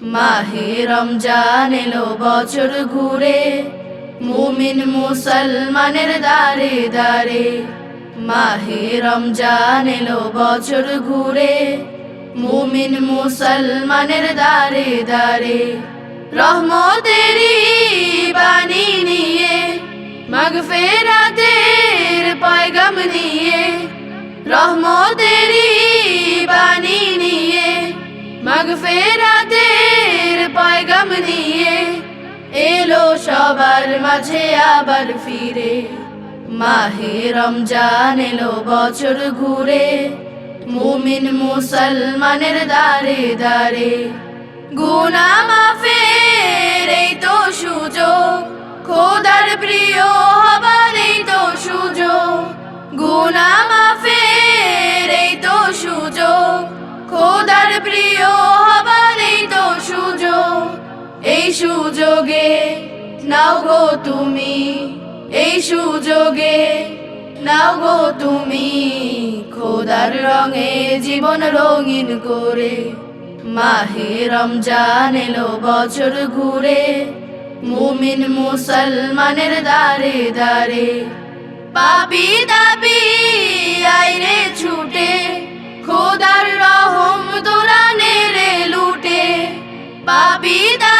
মাহে রমজান এলো বছর ঘুরে, মুমিন মুসলমানের দারে দারে মাহে রমজান এলো বছর ঘুরে, মুমিন মুসলমানের দারে দারে রহমতেরি বাণী নিয়ে, মাগফেরাতের পয়গাম নিয়ে রহমতেরি বাণী নিয়ে, মাগফেরাতের এলো সবার মাঝে আবার ফিরে। মাহে রমজান এলো বছর ঘুরে। মুমিন মুসলমানের দারে দারে গুনা মাফের তুমি এই সুযোগে, নাও গো তুমি খোদার রঙে জীবন রঙিন করে। মাহে রমজান এলো বছর ঘুরে, মুমিন মুসলমানের দারে দারে পাপি দাবি, আইরে ছুটে, খোদার রহম তোরা নেরে লুটে। পাপি দাবি